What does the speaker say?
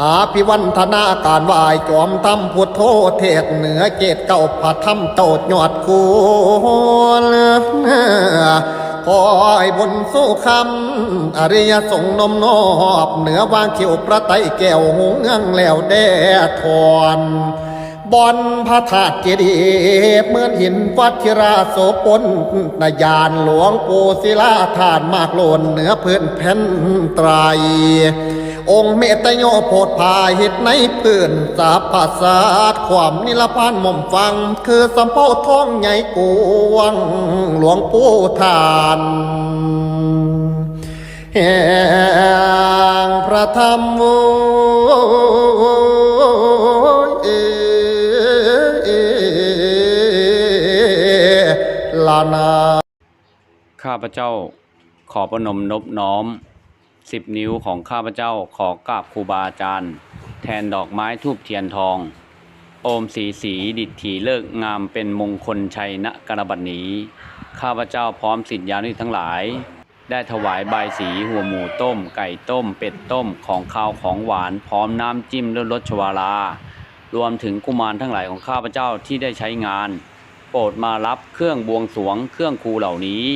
อาภิวันธนาการวายจอมทำพุทโธเทศเหนือเกตเก่าพระธรรมโตดยอดคูลคอยบนสู้คำอริยสงนมนอบเหนือวางเขียวประไตแก้วหงเงืองแล้วแดดทอนบอนพระธาตุเจดีย์เหมือนหินวัชิราโสปนนายานหลวงปูศิลาธานมากโลนเหนือพื้นแผ่นไตร องค์เมตโยโพธพาหิตในพื้นสาภาษาความนิรพานหม่อมฟัง คือสำเภาท้องใหญ่กวง หลวงปู่ทานแห่งพระธรรมโอลานา ข้าพเจ้าขอประนมนบน้อม สิบนิ้วของข้าพเจ้าขอกราบครูบาอาจารย์ แทนดอกไม้ทูบเทียนทอง โอมสีสีดิษฐีเลิกงามเป็นมงคลชัยณกระบัดนี้ ข้าพเจ้าพร้อมสิทธิยานุทั้งหลาย ได้ถวายใบสีหัวหมูต้ม ไก่ต้ม เป็ดต้มของข้าวของหวานพร้อมน้ำจิ้มเลือดรสชวาลารวมถึงกุมารทั้งหลายของข้าพเจ้าที่ได้ใช้งาน โปรดมารับเครื่องบวงสรวงเครื่องครูเหล่านี้